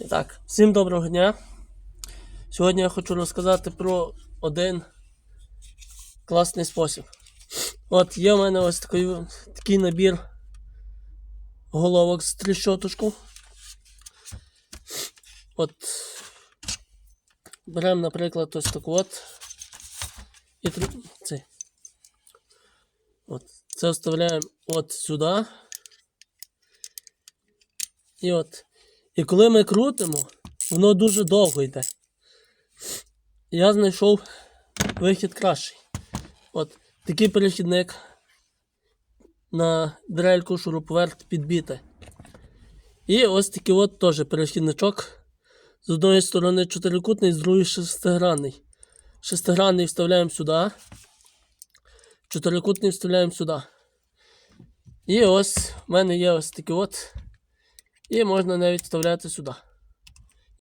І так, всім доброго дня. Сьогодні я хочу розказати про один класний спосіб. От є в мене ось такий, такий набір головок з тріщоточку. От беремо, наприклад, ось таку от. І цей. От. Це вставляємо от сюди. І от. І коли ми крутимо, воно дуже довго йде. Я знайшов вихід кращий. От такий перехідник на дрельку шуруповерт підбіти. І ось такий от теж перехідничок. З одної сторони чотирикутний, з другої шестигранний. Шестигранний вставляємо сюди. Чотирикутний вставляємо сюди. І ось в мене є ось такий от. І можна навіть вставляти сюди.